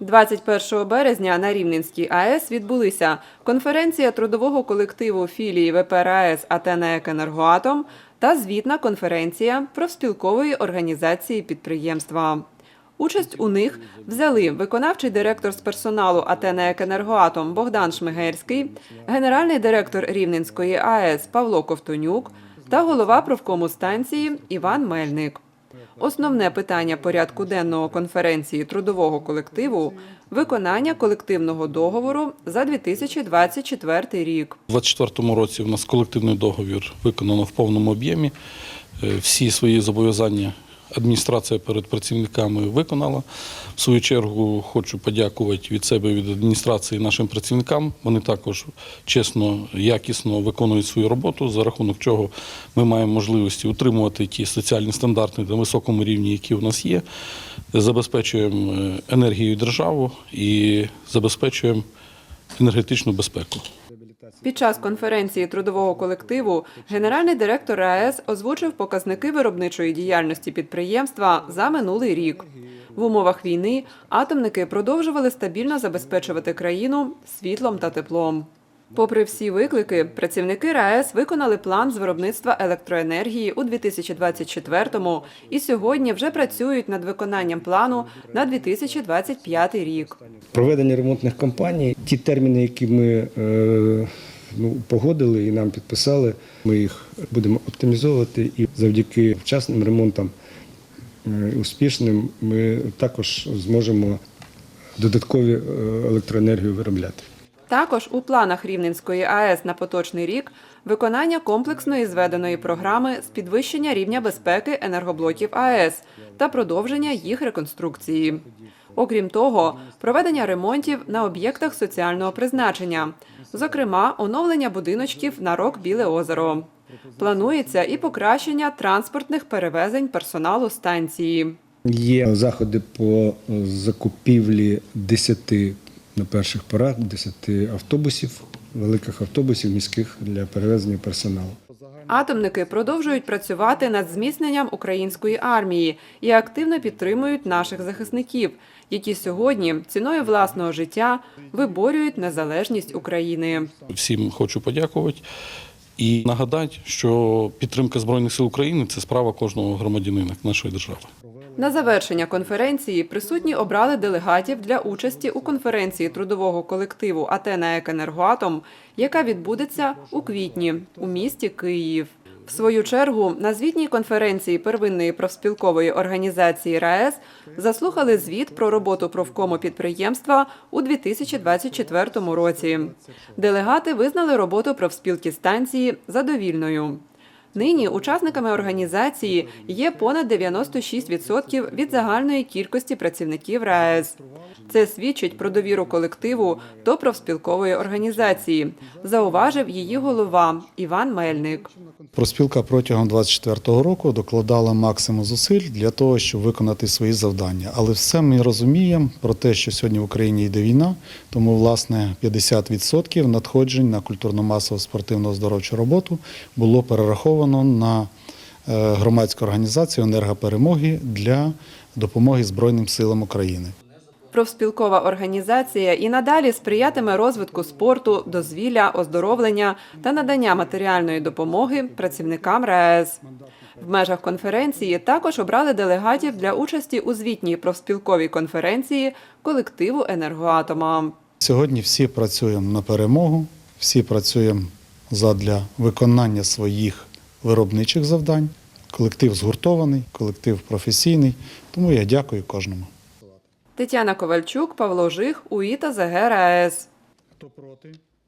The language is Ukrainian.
21 березня на Рівненській АЕС відбулися конференція трудового колективу філії ВП РАЕС «Атенек Енергоатом» та звітна конференція профспілкової організації підприємства. Участь у них взяли виконавчий директор з персоналу «Атенек Енергоатом» Богдан Шмигерський, генеральний директор Рівненської АЕС Павло Ковтонюк та голова профкому станції Іван Мельник. Основне питання порядку денного конференції трудового колективу виконання колективного договору за 2024 рік. У 2024 році у нас колективний договір виконано в повному об'ємі. Е, Всі свої зобов'язання адміністрація перед працівниками виконала. В свою чергу хочу подякувати від себе від адміністрації нашим працівникам. Вони також чесно, якісно виконують свою роботу, за рахунок чого ми маємо можливості утримувати ті соціальні стандарти на високому рівні, які у нас є. Забезпечуємо е, енергією державу і забезпечуємо енергетичну безпеку. Під час конференції трудового колективу генеральний директор АЕС озвучив показники виробничої діяльності підприємства за минулий рік. В умовах війни атомники продовжували стабільно забезпечувати країну світлом та теплом. Попри всі виклики, працівники РаЕС виконали план з виробництва електроенергії у 2024-му і сьогодні вже працюють над виконанням плану на 2025 рік. Проведення ремонтних кампаній, ті терміни, які ми е, ну, погодили і нам підписали, ми їх будемо оптимізовувати і завдяки вчасним ремонтам е, успішним ми також зможемо додаткові е, електроенергію виробляти. Також у планах Рівненської АЕС на поточний рік виконання комплексної зведеної програми з підвищення рівня безпеки енергоблоків АЕС та продовження їх реконструкції. Окрім того, проведення ремонтів на об'єктах соціального призначення, зокрема, оновлення будиночків на рок Біле озеро. Планується і покращення транспортних перевезень персоналу станції. Є заходи по закупівлі 10 на перших порах, 10 автобусів, великих автобусів міських для перевезення персоналу. Атомники продовжують працювати над зміцненням української армії і активно підтримують наших захисників, які сьогодні ціною власного життя виборюють незалежність України. Всім хочу подякувати і нагадати, що підтримка Збройних сил України це справа кожного громадянина нашої держави. На завершення конференції присутні обрали делегатів для участі у конференції трудового колективу «Атена Екенергоатом», яка відбудеться у квітні у місті Київ. В свою чергу на звітній конференції первинної профспілкової організації РаЕС заслухали звіт про роботу профкому підприємства у 2024 році. Делегати визнали роботу профспілки станції задовільною. Нині учасниками організації є понад 96% від загальної кількості працівників РаЕС. Це свідчить про довіру колективу до профспілкової організації, зауважив її голова Іван Мельник. Проспілка протягом 24-го року докладала максимум зусиль для того, щоб виконати свої завдання. Але все ми розуміємо про те, що сьогодні в Україні йде війна, тому власне 50% надходжень на культурно-масову спортивно оздоровчу роботу було перераховано на е, громадську організацію енергоперемоги для допомоги Збройним силам України. Профспілкова організація і надалі сприятиме розвитку спорту, дозвілля, оздоровлення та надання матеріальної допомоги працівникам РаЕС. В межах конференції також обрали делегатів для участі у звітній профспілковій конференції колективу енергоатома. Сьогодні всі працюємо на перемогу, всі працюємо задля виконання своїх виробничих завдань. Колектив згуртований, колектив професійний, тому я дякую кожному. Тетяна Ковальчук, Павло Жих, УІТА ЗГРАЕС. Хто проти?